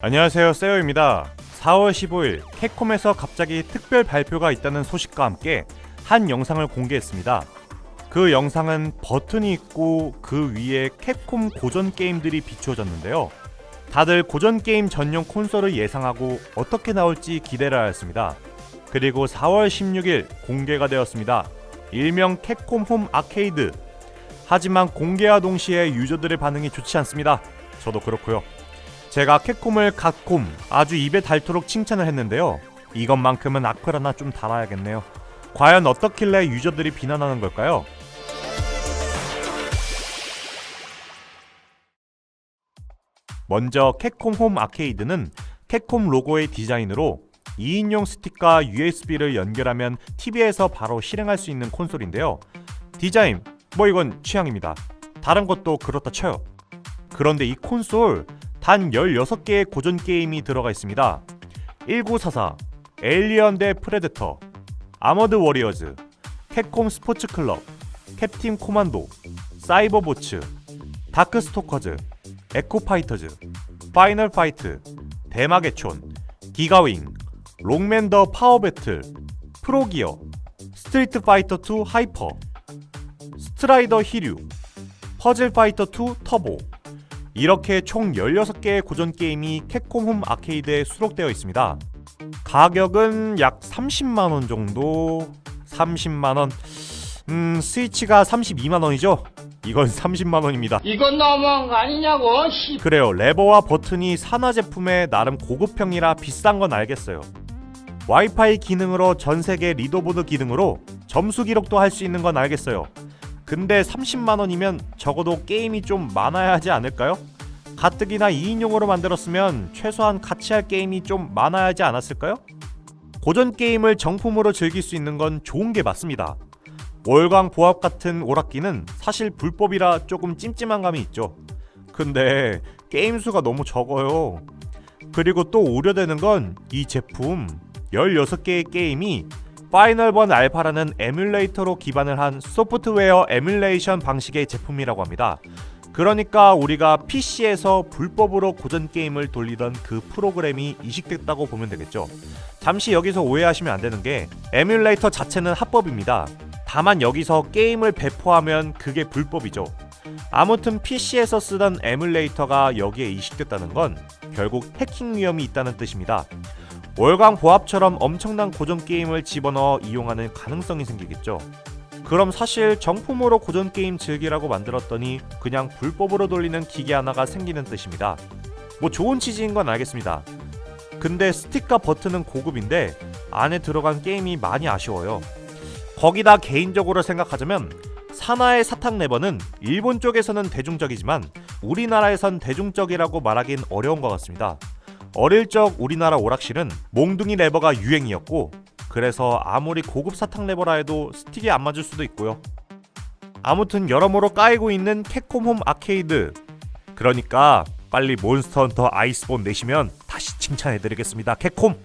안녕하세요 세요입니다. 4월 15일 캡콤에서 갑자기 특별 발표가 있다는 소식과 함께 한 영상을 공개했습니다. 그 영상은 버튼이 있고 그 위에 캡콤 고전 게임들이 비추어졌는데요. 다들 고전 게임 전용 콘솔을 예상하고 어떻게 나올지 기대를 하였습니다. 그리고 4월 16일 공개가 되었습니다. 일명 캡콤 홈 아케이드. 하지만 공개와 동시에 유저들의 반응이 좋지 않습니다. 저도 그렇고요 제가 캡콤을 갓콤 아주 입에 닳도록 칭찬을 했는데요. 이것만큼은 악플 하나 좀 달아야겠네요. 과연 어떻길래 유저들이 비난하는 걸까요? 먼저 캡콤 홈 아케이드는 캡콤 로고의 디자인으로 2인용 스틱과 USB를 연결하면 TV에서 바로 실행할 수 있는 콘솔인데요. 디자인, 뭐 이건 취향입니다. 다른 것도 그렇다 쳐요. 그런데 이 콘솔 단 16개의 고전 게임이 들어가 있습니다. 1944, 에일리언 대 프레데터, 아머드 워리어즈, 캡콤 스포츠 클럽, 캡틴 코만도, 사이버 보츠, 다크 스토커즈, 에코 파이터즈, 파이널 파이트, 대마의 촌, 기가윙, 롱맨 더 파워 배틀, 프로기어, 스트리트 파이터 2 하이퍼, 스트라이더 히류, 퍼즐 파이터 2 터보, 이렇게 총 16개의 고전 게임이 캡콤 홈 아케이드에 수록되어 있습니다. 가격은 약 30만 원 정도. 30만 원. 음, 스위치가 32만 원이죠? 이건 30만 원입니다. 이건 너무한 거 아니냐고, 씨. 그래요. 레버와 버튼이 산화 제품에 나름 고급형이라 비싼 건 알겠어요. 와이파이 기능으로 전 세계 리더보드 기능으로 점수 기록도 할 수 있는 건 알겠어요. 근데 30만 원이면 적어도 게임이 좀 많아야 하지 않을까요? 가뜩이나 2인용으로 만들었으면 최소한 같이 할 게임이 좀 많아야 하지 않았을까요? 고전 게임을 정품으로 즐길 수 있는 건 좋은 게 맞습니다. 월광 보합 같은 오락기는 사실 불법이라 조금 찜찜한 감이 있죠. 근데 게임 수가 너무 적어요. 그리고 또 우려되는 건 이 제품 16개의 게임이 파이널번 알파라는 에뮬레이터로 기반을 한 소프트웨어 에뮬레이션 방식의 제품이라고 합니다. 그러니까 우리가 PC에서 불법으로 고전 게임을 돌리던 그 프로그램이 이식됐다고 보면 되겠죠. 잠시 여기서 오해하시면 안 되는 게 에뮬레이터 자체는 합법입니다. 다만 여기서 게임을 배포하면 그게 불법이죠. 아무튼 PC에서 쓰던 에뮬레이터가 여기에 이식됐다는 건 결국 해킹 위험이 있다는 뜻입니다. 월광 보합처럼 엄청난 고전 게임을 집어넣어 이용하는 가능성이 생기겠죠. 그럼 사실 정품으로 고전 게임 즐기라고 만들었더니 그냥 불법으로 돌리는 기계 하나가 생기는 뜻입니다. 뭐 좋은 취지인 건 알겠습니다. 근데 스틱과 버튼은 고급인데 안에 들어간 게임이 많이 아쉬워요. 거기다 개인적으로 생각하자면 사나의 사탕 레버는 일본 쪽에서는 대중적이지만 우리나라에선 대중적이라고 말하긴 어려운 것 같습니다. 어릴 적 우리나라 오락실은 몽둥이 레버가 유행이었고 그래서 아무리 고급 사탕 레버라 해도 스틱이 안 맞을 수도 있고요. 아무튼 여러모로 까이고 있는 캡콤 홈 아케이드 그러니까 빨리 몬스터 헌터 아이스본 내시면 다시 칭찬해드리겠습니다 캡콤